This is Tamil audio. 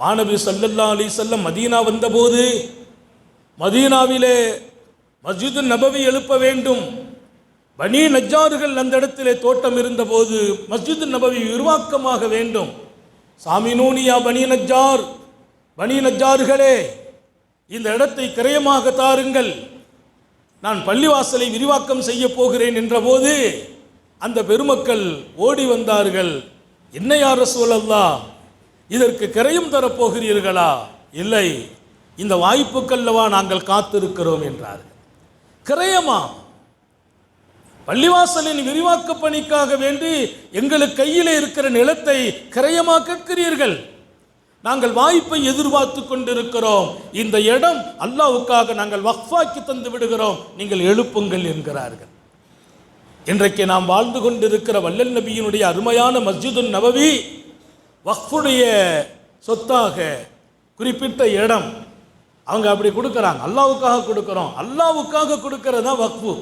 மாணவி சல்லல்லா அலி செல்லம் மதீனா வந்தபோது மதீனாவிலே மஸ்ஜிது நபவி எழுப்ப வேண்டும். பனி நஜ்ஜார்கள் அந்த இடத்திலே தோட்டம் இருந்தபோது மஸ்ஜிது நபவி விரிவாக்கமாக வேண்டும். சாமி நூனியா பனி நஜ்ஜார் பனி நஜ்ஜார்களே இந்த இடத்தை கிரயமாக தாருங்கள். நான் பள்ளிவாசலை விரிவாக்கம் செய்ய போகிறேன் என்றபோது அந்த பெருமக்கள் ஓடி வந்தார்கள். என்ன யார் ரசூலல்லா இதற்கு கரையும் தரப்போகிறீர்களா? இல்லை. இந்த வாய்ப்புக்கல்லவா நாங்கள் காத்திருக்கிறோம் என்றார்கள் கிரயமா? பள்ளிவாசலின் விரிவாக்க பணிக்காக வேண்டி எங்களுக்கு கையில் இருக்கிற நிலத்தை கிரயமா கேட்கிறீர்கள்? நாங்கள் வாய்ப்பை எதிர்பார்த்து கொண்டிருக்கிறோம். இந்த இடம் அல்லாவுக்காக நாங்கள் வக்ஃபாக்கி தந்து விடுகிறோம். நீங்கள் எழுப்புங்கள் என்கிறார்கள். இன்றைக்கு நாம் வாழ்ந்து கொண்டிருக்கிற வல்லல் நபியினுடைய அருமையான மஸ்ஜிதுன் நபவி வக்ஃபுடைய சொத்தாக குறிப்பிட்ட இடம். அவங்க அப்படி கொடுக்குறாங்க. அல்லாவுக்காக கொடுக்குறோம். அல்லாவுக்காக தான் வக்ஃபு.